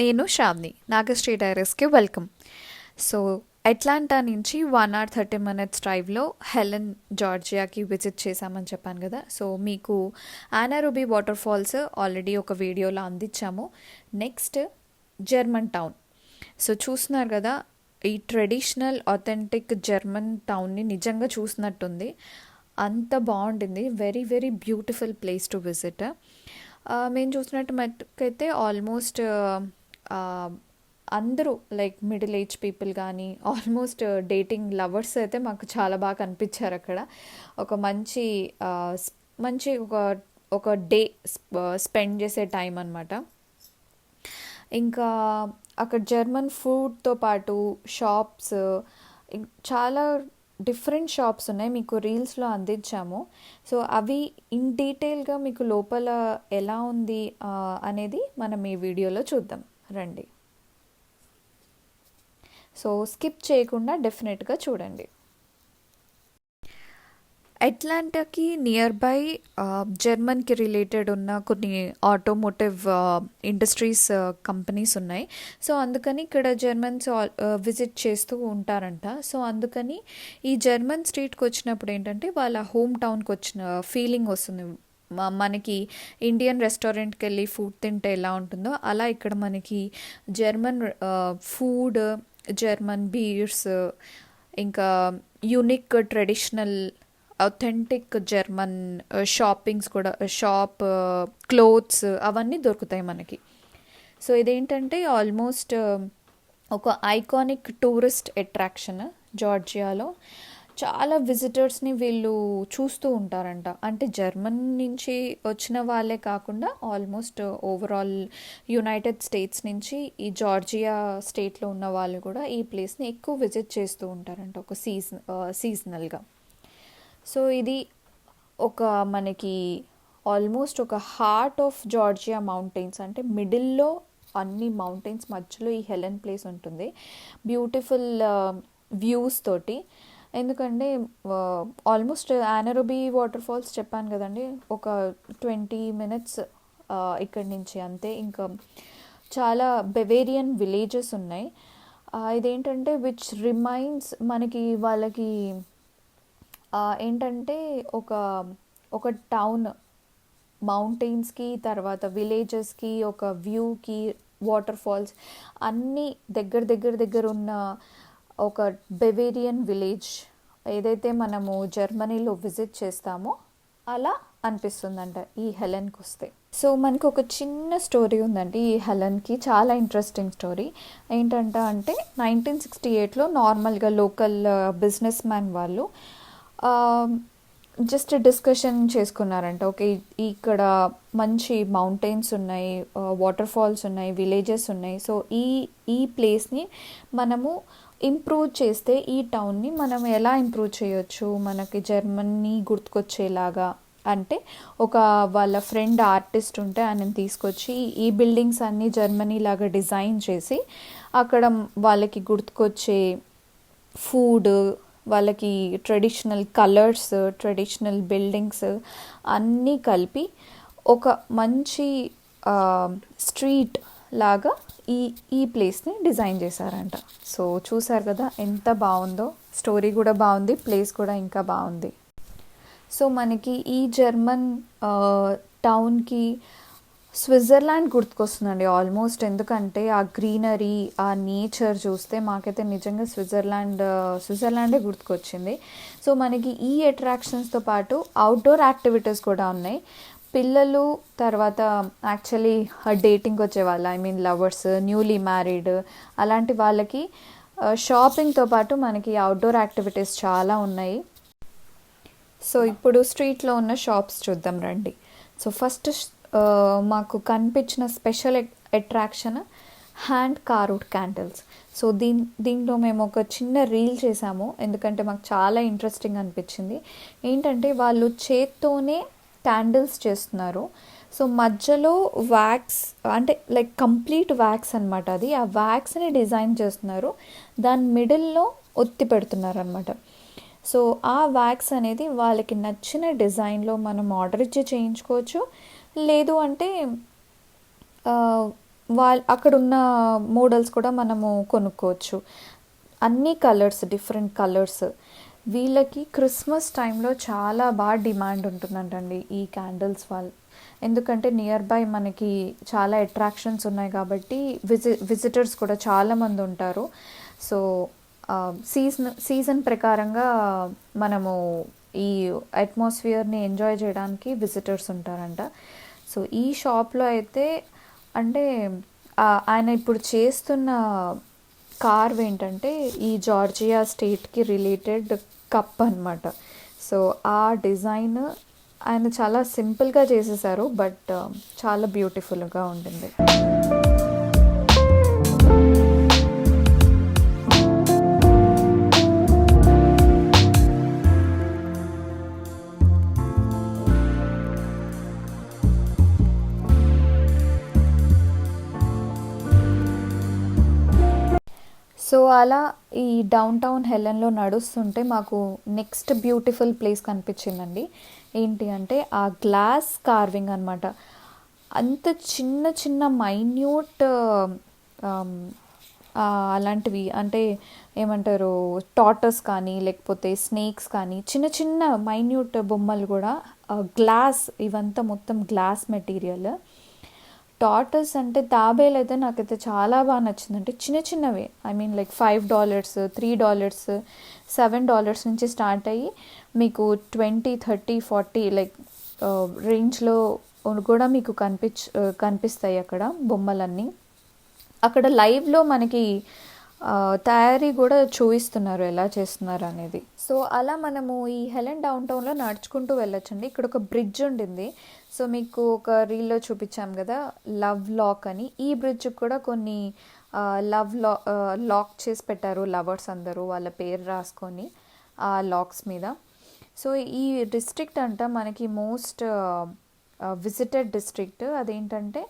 నేను శ్రావ్ని నాగశ్రీ డైరెస్కి welcome so Atlanta నుంచి వన్ అవర్ థర్టీ మినిట్స్ డ్రైవ్లో హెలెన్ జార్జియాకి విజిట్ చేశామని చెప్పాను కదా. సో మీకు ఆనారూబీ వాటర్ ఫాల్స్ ఆల్రెడీ ఒక వీడియోలో అందించాము. నెక్స్ట్ జర్మన్ టౌన్ సో చూస్తున్నారు కదా ఈ ట్రెడిషనల్ అథెంటిక్ జర్మన్ టౌన్ని నిజంగా చూసినట్టుంది. అంత బాగుంటుంది. Very very beautiful place to visit మేము చూసినట్టు మట్టుకైతే ఆల్మోస్ట్ అందరూ లైక్ మిడిల్ ఏజ్ పీపుల్ కానీ ఆల్మోస్ట్ డేటింగ్ లవర్స్ అయితే మాకు చాలా బాగా కనిపించారు అక్కడ. ఒక మంచి మంచి ఒక ఒక డే స్పెండ్ చేసే టైం అనమాట ఇంకా అక్కడ జర్మన్ ఫుడ్తో పాటు షాప్స్ చాలా డిఫరెంట్ షాప్స్ ఉన్నాయి. మీకు రీల్స్లో అందించాము. సో అవి ఇన్ డీటెయిల్గా మీకు లోపల ఎలా ఉంది అనేది మనం ఈ వీడియోలో చూద్దాం. రండి. సో స్కిప్ చేయకుండా డెఫినెట్గా చూడండి. అట్లాంటాకి నియర్ బై జర్మన్కి రిలేటెడ్ ఉన్న కొన్ని ఆటోమోటివ్ ఇండస్ట్రీస్ కంపెనీస్ ఉన్నాయి. సో అందుకని ఇక్కడ జర్మన్స్ విజిట్ చేస్తూ ఉంటారంట. సో అందుకని ఈ జర్మన్ స్ట్రీట్కి వచ్చినప్పుడు ఏంటంటే వాళ్ళ హోమ్ టౌన్కి వచ్చిన ఫీలింగ్ వస్తుంది. మనకి ఇండియన్ రెస్టారెంట్కి వెళ్ళి ఫుడ్ తింటే ఎలా ఉంటుందో అలా ఇక్కడ మనకి జర్మన్ ఫుడ్ జర్మన్ బీర్స్ ఇంకా unique traditional authentic German shoppings కూడా షాప్ క్లోత్స్ అవన్నీ దొరుకుతాయి మనకి. సో ఇదేంటంటే ఆల్మోస్ట్ ఒక ఐకానిక్ టూరిస్ట్ అట్రాక్షన్ జార్జియాలో. చాలా విజిటర్స్ని వీళ్ళు చూస్తూ ఉంటారంట. అంటే జర్మన్ నుంచి వచ్చిన వాళ్ళే కాకుండా ఆల్మోస్ట్ ఓవరాల్ యునైటెడ్ స్టేట్స్ నుంచి ఈ జార్జియా స్టేట్లో ఉన్న వాళ్ళు కూడా ఈ ప్లేస్ని ఎక్కువ విజిట్ చేస్తూ ఉంటారంట ఒక సీజన్ సీజనల్గా సో ఇది ఒక మనకి ఆల్మోస్ట్ ఒక హార్ట్ ఆఫ్ జార్జియా మౌంటైన్స్ అంటే మిడిల్లో అన్ని మౌంటైన్స్ మధ్యలో ఈ హెలెన్ ప్లేస్ ఉంటుంది. బ్యూటిఫుల్ వ్యూస్ తోటి. ఎందుకంటే ఆల్మోస్ట్ యానరోబీ వాటర్ ఫాల్స్ చెప్పాను కదండి ఒక ట్వంటీ మినిట్స్ ఇక్కడి నుంచి అంతే. ఇంకా చాలా బెవేరియన్ విలేజెస్ ఉన్నాయి. ఇదేంటంటే విచ్ రిమైండ్స్ మనకి వాళ్ళకి ఏంటంటే ఒక ఒక టౌన్ మౌంటైన్స్కి తర్వాత విలేజెస్కి ఒక వ్యూకి వాటర్ ఫాల్స్ అన్నీ దగ్గర దగ్గర దగ్గర ఉన్న ఒక బెవేరియన్ విలేజ్ ఏదైతే మనము జర్మనీలో విజిట్ చేస్తామో అలా అనిపిస్తుందంట ఈ హెలెన్కి వస్తే. సో మనకు ఒక చిన్న స్టోరీ ఉందండి ఈ హెలెన్కి చాలా ఇంట్రెస్టింగ్ స్టోరీ ఏంటంట అంటే నైన్టీన్ సిక్స్టీ ఎయిట్లో నార్మల్గా లోకల్ బిజినెస్ మ్యాన్ వాళ్ళు um, జస్ట్ డిస్కషన్ చేసుకున్నారంట. ఓకే ఇక్కడ మంచి మౌంటైన్స్ ఉన్నాయి uh, వాటర్ ఫాల్స్ ఉన్నాయి విలేజెస్ ఉన్నాయి. సో ఈ ఈ ప్లేస్ని మనము ఇంప్రూవ్ చేస్తే ఈ టౌన్ని మనం ఎలా ఇంప్రూవ్ చేయొచ్చు? మనకి జర్మనీ గుర్తుకొచ్చేలాగా అంటే ఒక వాళ్ళ ఫ్రెండ్ ఆర్టిస్ట్ ఉంటే ఆయన తీసుకొచ్చి ఈ బిల్డింగ్స్ అన్నీ జర్మనీ లాగా డిజైన్ చేసి అక్కడ వాళ్ళకి గుర్తుకొచ్చే ఫుడ్ వాళ్ళకి ట్రెడిషనల్ కలర్స్ ట్రెడిషనల్ బిల్డింగ్స్ అన్నీ కలిపి ఒక మంచి స్ట్రీట్ లాగా ఈ ఈ ప్లేస్ని డిజైన్ చేశారంట. సో చూసారు కదా ఎంత బాగుందో. స్టోరీ కూడా బాగుంది ప్లేస్ కూడా ఇంకా బాగుంది. సో మనకి ఈ జర్మన్ టౌన్కి స్విట్జర్లాండ్ గుర్తుకొస్తుందండి ఆల్మోస్ట్ ఎందుకంటే ఆ గ్రీనరీ ఆ నేచర్ చూస్తే మాకైతే నిజంగా స్విట్జర్లాండ్ స్విట్జర్లాండే గుర్తుకొచ్చింది. సో మనకి ఈ అట్రాక్షన్స్తో పాటు అవుట్డోర్ యాక్టివిటీస్ కూడా ఉన్నాయి. పిల్లలు తర్వాత యాక్చువల్లీ డేటింగ్ వచ్చేవాళ్ళు I mean lovers newly married అలాంటి వాళ్ళకి షాపింగ్తో పాటు మనకి అవుట్డోర్ యాక్టివిటీస్ చాలా ఉన్నాయి. సో ఇప్పుడు స్ట్రీట్లో ఉన్న షాప్స్ చూద్దాం రండి. సో ఫస్ట్ మాకు కనిపించిన special attraction hand carved candles so Deen దీంట్లో మేము ఒక చిన్న రీల్ చేసాము. ఎందుకంటే మాకు చాలా ఇంట్రెస్టింగ్ అనిపించింది. ఏంటంటే వాళ్ళు చేత్తోనే క్యాండిల్స్ చేస్తున్నారు. సో మధ్యలో వ్యాక్స్ అంటే లైక్ కంప్లీట్ వ్యాక్స్ అనమాట అది. ఆ వ్యాక్స్ని డిజైన్ చేస్తున్నారు. దాని మిడిల్లో ఒత్తి పెడుతున్నారు అనమాట సో ఆ వ్యాక్స్ అనేది వాళ్ళకి నచ్చిన డిజైన్లో మనం ఆర్డర్ ఇచ్చి చేయించుకోవచ్చు. లేదు అంటే వాళ్ళ అక్కడున్న మోడల్స్ కూడా మనము కొనుక్కోవచ్చు. అన్ని కలర్స్ డిఫరెంట్ కలర్స్. వీళ్ళకి క్రిస్మస్ టైంలో చాలా బాగా డిమాండ్ ఉంటుందంటండి ఈ క్యాండిల్స్ వాళ్ళ ఎందుకంటే నియర్ బై మనకి చాలా అట్రాక్షన్స్ ఉన్నాయి కాబట్టి విజి విజిటర్స్ కూడా చాలామంది ఉంటారు. సో సీజన్ సీజన్ ప్రకారంగా మనము ఈ అట్మాస్ఫియర్ని ఎంజాయ్ చేయడానికి విజిటర్స్ ఉంటారంట. సో ఈ షాప్లో అయితే అంటే ఆయన ఇప్పుడు చేస్తున్న కార్వ్ ఏంటంటే ఈ జార్జియా స్టేట్కి రిలేటెడ్ కప్ అన్నమాట. సో ఆ డిజైన్ ఆయన చాలా సింపుల్గా చేసేసారు బట్ చాలా బ్యూటిఫుల్గా ఉంటుంది సో అలా ఈ డౌన్ టౌన్ హెలెన్లో నడుస్తుంటే మాకు నెక్స్ట్ బ్యూటిఫుల్ ప్లేస్ కనిపించిందండి. ఏంటి అంటే ఆ గ్లాస్ కార్వింగ్ అనమాట అంత చిన్న చిన్న మైన్యూట్ um, అలాంటివి అంటే ఏమంటారు టాటర్స్ కానీ లేకపోతే స్నేక్స్ కానీ చిన్న చిన్న మైన్యూట్ బొమ్మలు కూడా గ్లాస్ ఇవంతా మొత్తం గ్లాస్ మెటీరియల్ టాటర్స్ అంటే తాబేలు అయితే నాకైతే చాలా బాగా నచ్చింది. అంటే చిన్న చిన్నవి. I mean like five dollars three dollars seven dollars నుంచి స్టార్ట్ అయ్యి మీకు ట్వంటీ థర్టీ ఫార్టీ లైక్ రేంజ్లో కూడా మీకు కనిపించ uh, కనిపిస్తాయి అక్కడ బొమ్మలన్నీ. అక్కడ లైవ్లో మనకి uh, తయారీ కూడా చూపిస్తున్నారు ఎలా చేస్తున్నారు అనేది. సో అలా మనము ఈ హెలెన్ డౌన్ టౌన్లో నడుచుకుంటూ వెళ్ళొచ్చండి. ఇక్కడ ఒక బ్రిడ్జ్ ఉండింది. సో మీకు ఒక రీల్లో చూపించాం కదా లవ్ లాక్ అని. ఈ బ్రిడ్జ్ కూడా కొన్ని లవ్ లా లాక్ చేసి పెట్టారు లవర్స్ అందరూ వాళ్ళ పేరు రాసుకొని ఆ లాక్స్ మీద. సో ఈ డిస్ట్రిక్ట్ అంట మనకి మోస్ట్ విజిటెడ్ డిస్ట్రిక్ట్ అదేంటంటే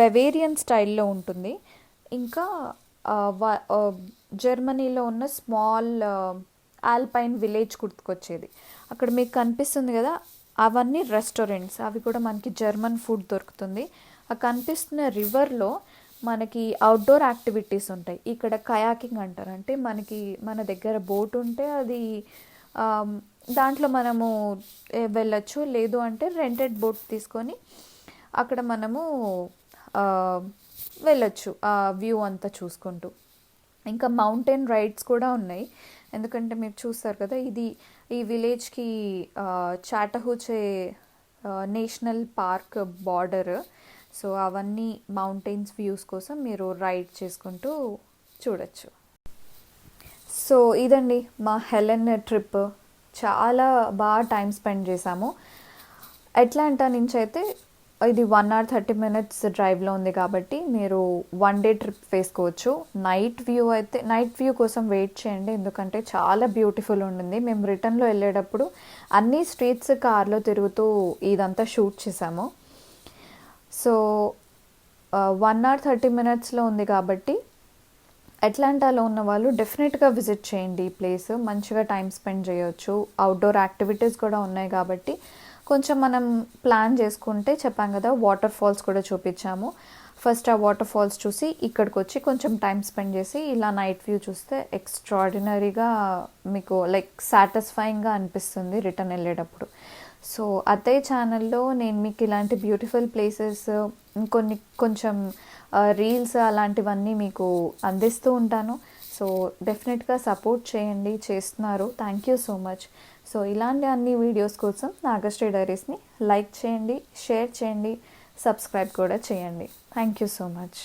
బెవేరియన్ స్టైల్లో ఉంటుంది. ఇంకా జర్మనీలో ఉన్న స్మాల్ ఆల్పైన్ విలేజ్ గుర్తుకొచ్చేది. అక్కడ మీకు కనిపిస్తుంది కదా అవన్నీ రెస్టారెంట్స్. అవి కూడా మనకి జర్మన్ ఫుడ్ దొరుకుతుంది. ఆ కనిపిస్తున్న రివర్లో మనకి అవుట్డోర్ యాక్టివిటీస్ ఉంటాయి. ఇక్కడ కయాకింగ్ అంటారు. అంటే మనకి మన దగ్గర బోట్ ఉంటే అది దాంట్లో మనము వెళ్ళచ్చు వెళ్ళొచ్చు. లేదు అంటే రెంటెడ్ బోట్ తీసుకొని అక్కడ మనము వెళ్ళచ్చు. ఆ వ్యూ అంతా చూసుకుంటూ. ఇంకా మౌంటైన్ రైడ్స్ కూడా ఉన్నాయి. ఎందుకంటే మీరు చూస్తారు కదా ఇది ఈ విలేజ్కి Chattahoochee national park border. So అవన్నీ మౌంటైన్స్ వ్యూస్ కోసం మీరు రైడ్ చేసుకుంటూ చూడొచ్చు. సో ఇదండి మా హెలెన్ ట్రిప్. చాలా బాగా టైం స్పెండ్ చేశాము. అట్లాంటా నుంచి అయితే ఇది వన్ అవర్ థర్టీ మినిట్స్ డ్రైవ్లో ఉంది కాబట్టి మీరు వన్ డే ట్రిప్ వేసుకోవచ్చు. నైట్ వ్యూ అయితే నైట్ వ్యూ కోసం వెయిట్ చేయండి. ఎందుకంటే చాలా బ్యూటిఫుల్ ఉండింది. మేము రిటర్న్లో వెళ్ళేటప్పుడు అన్ని స్ట్రీట్స్ కార్లో తిరుగుతూ ఇదంతా షూట్ చేసాము. సో వన్ అవర్ థర్టీ మినిట్స్లో ఉంది కాబట్టి అట్లాంటాలో ఉన్న వాళ్ళు డెఫినెట్గా విజిట్ చేయండి ఈ ప్లేస్ మంచిగా టైం స్పెండ్ చేయొచ్చు. అవుట్డోర్ యాక్టివిటీస్ కూడా ఉన్నాయి కాబట్టి కొంచెం మనం ప్లాన్ చేసుకుంటే చెప్పాం కదా వాటర్ ఫాల్స్ కూడా చూపించాము. ఫస్ట్ ఆ వాటర్ ఫాల్స్ చూసి ఇక్కడికి వచ్చి కొంచెం టైం స్పెండ్ చేసి ఇలా నైట్ వ్యూ చూస్తే ఎక్స్ట్రాడినరీగా మీకు లైక్ సాటిస్ఫైయింగ్గా అనిపిస్తుంది రిటర్న్ వెళ్ళేటప్పుడు. సో అత్తయ్య ఛానల్లో నేను మీకు ఇలాంటి బ్యూటిఫుల్ ప్లేసెస్ కొన్ని కొంచెం uh, రీల్స్ అలాంటివన్నీ మీకు అందిస్తూ ఉంటాను. సో డెఫినెట్గా సపోర్ట్ చేయండి చేస్తున్నారు. Thank you so much so ఇలాంటి అన్ని వీడియోస్ కోసం నాగశ్రీ డైరీస్ని లైక్ చేయండి షేర్ చేయండి సబ్స్క్రైబ్ కూడా చేయండి. Thank you so much